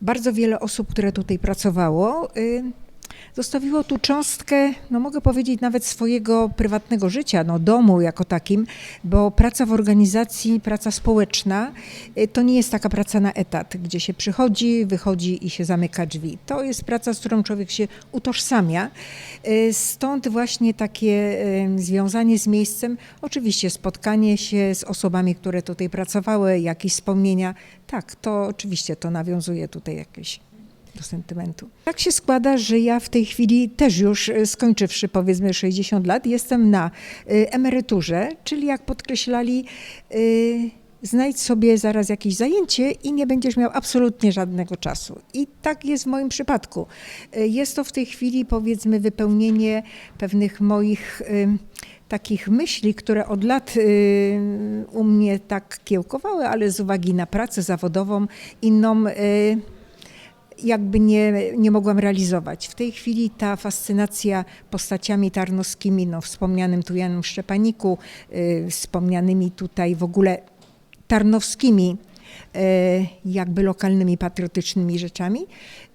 bardzo wiele osób, które tutaj pracowało, y, zostawiło tu cząstkę, no mogę powiedzieć nawet swojego prywatnego życia, no domu jako takim, bo praca w organizacji, praca społeczna, y, to nie jest taka praca na etat, gdzie się przychodzi, wychodzi i się zamyka drzwi. To jest praca, z którą człowiek się utożsamia. Y, Stąd właśnie takie y, związanie z miejscem, oczywiście spotkanie się z osobami, które tutaj pracowały, jakieś wspomnienia. Tak, to oczywiście to nawiązuje tutaj jakieś do sentymentu. Tak się składa, że ja w tej chwili też już y, skończywszy powiedzmy 60 lat, jestem na y, emeryturze, czyli jak podkreślali, y, znajdź sobie zaraz jakieś zajęcie i nie będziesz miał absolutnie żadnego czasu. I tak jest w moim przypadku. Jest to w tej chwili powiedzmy wypełnienie pewnych moich takich myśli, które od lat u mnie tak kiełkowały, ale z uwagi na pracę zawodową inną jakby nie, nie mogłam realizować. W tej chwili ta fascynacja postaciami tarnowskimi, no wspomnianym tu Janem Szczepaniku, y, wspomnianymi tutaj w ogóle tarnowskimi, y, jakby lokalnymi, patriotycznymi rzeczami,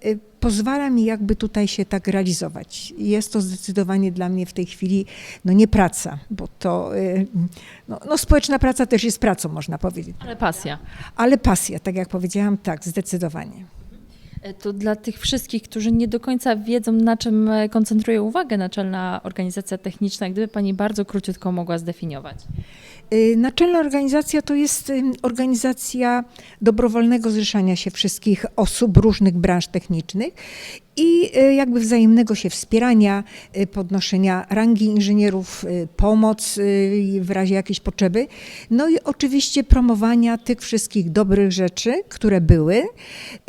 y, pozwala mi jakby tutaj się tak realizować. Jest to zdecydowanie dla mnie w tej chwili no nie praca, bo to no, no społeczna praca też jest pracą, można powiedzieć, Ale pasja. ale pasja, tak jak powiedziałam, tak, zdecydowanie. E, To dla tych wszystkich, którzy nie do końca wiedzą, na czym e, koncentruje uwagę Naczelna Organizacja Techniczna, gdyby Pani bardzo króciutko mogła zdefiniować. Y, Naczelna organizacja to jest organizacja dobrowolnego zrzeszania się wszystkich osób różnych branż technicznych i jakby wzajemnego się wspierania, podnoszenia rangi inżynierów, pomoc w razie jakiejś potrzeby, no i oczywiście promowania tych wszystkich dobrych rzeczy, które były,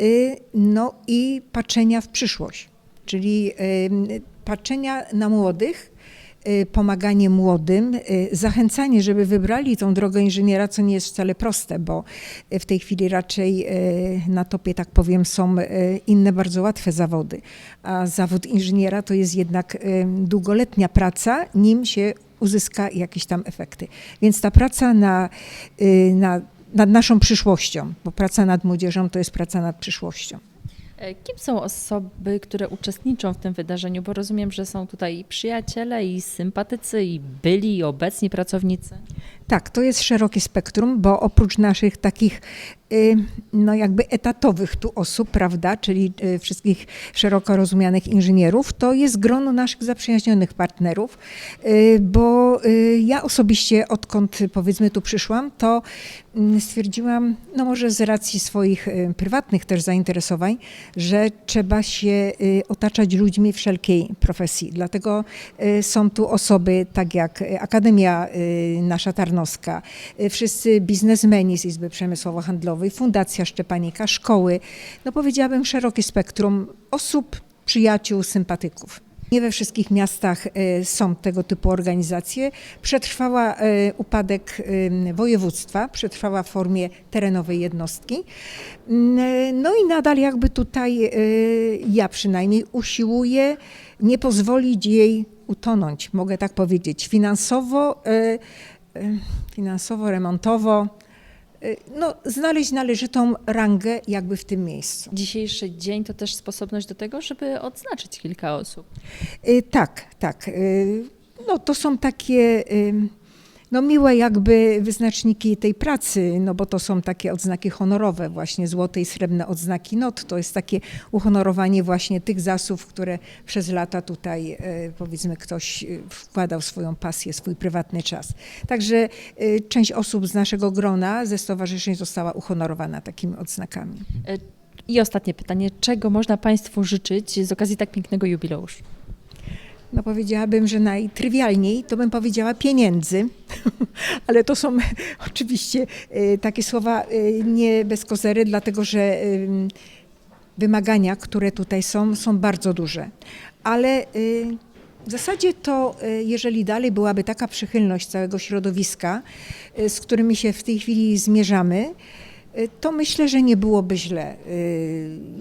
y, i patrzenia w przyszłość, czyli patrzenia na młodych, y, pomaganie młodym, y, zachęcanie, żeby wybrali tą drogę inżyniera, co nie jest wcale proste, bo y, w tej chwili raczej na topie, tak powiem, są inne bardzo łatwe zawody, a zawód inżyniera to jest jednak długoletnia praca, nim się uzyska jakieś tam efekty. Więc ta praca na, na, nad naszą przyszłością, bo praca nad młodzieżą to jest praca nad przyszłością. E, Kim są osoby, które uczestniczą w tym wydarzeniu? Bo rozumiem, że są tutaj i przyjaciele, i sympatycy, i byli, i obecni pracownicy. Tak, to jest szerokie spektrum, bo oprócz naszych takich no jakby etatowych tu osób, prawda, czyli y, wszystkich szeroko rozumianych inżynierów, to jest grono naszych zaprzyjaźnionych partnerów, y, bo y, ja osobiście odkąd powiedzmy tu przyszłam, to mm, stwierdziłam, no może z racji swoich y, prywatnych też zainteresowań, że trzeba się y, otaczać ludźmi wszelkiej profesji. Dlatego y, są tu osoby tak jak y, Akademia y, nasza Tarnowska, y, wszyscy biznesmeni z Izby Przemysłowo-Handlowej, Fundacja Szczepanika, szkoły. No powiedziałabym szerokie spektrum osób, przyjaciół, sympatyków. Nie we wszystkich miastach y, są tego typu organizacje. Przetrwała y, upadek y, województwa, przetrwała w formie terenowej jednostki. Mm, No i nadal jakby tutaj ja przynajmniej usiłuję nie pozwolić jej utonąć, mogę tak powiedzieć, finansowo, finansowo, remontowo, no, znaleźć należytą rangę jakby w tym miejscu. Dzisiejszy dzień to też sposobność do tego, żeby odznaczyć kilka osób. Y, Tak, tak. Y, No to są takie y, no miłe jakby wyznaczniki tej pracy, no bo to są takie odznaki honorowe, właśnie złote i srebrne odznaki NOT. To jest takie uhonorowanie właśnie tych zasług, które przez lata tutaj y, powiedzmy ktoś y, wkładał swoją pasję, swój prywatny czas. Także y, część osób z naszego grona, ze stowarzyszeń została uhonorowana takimi odznakami. E, I ostatnie pytanie, czego można Państwu życzyć z okazji tak pięknego jubileuszu? No powiedziałabym, że najtrywialniej to bym powiedziała pieniędzy, ale to są oczywiście y, takie słowa y, nie bez kozery, dlatego że wymagania, które tutaj są, są bardzo duże. Ale y, w zasadzie to, jeżeli dalej byłaby taka przychylność całego środowiska, z którymi się w tej chwili zmierzamy, to myślę, że nie byłoby źle.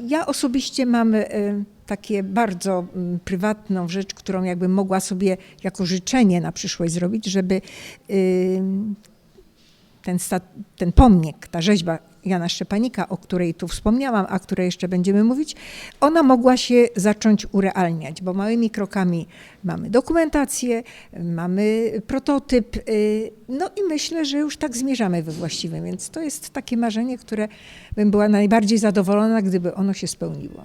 Ja osobiście mam takie bardzo mm, prywatną rzecz, którą jakbym mogła sobie jako życzenie na przyszłość zrobić, żeby ten, ten pomnik, ta rzeźba Jana Szczepanika, o której tu wspomniałam, a której jeszcze będziemy mówić, ona mogła się zacząć urealniać, bo małymi krokami mamy dokumentację, mamy prototyp, y, no i myślę, że już tak zmierzamy we właściwym, więc to jest takie marzenie, które bym była najbardziej zadowolona, gdyby ono się spełniło.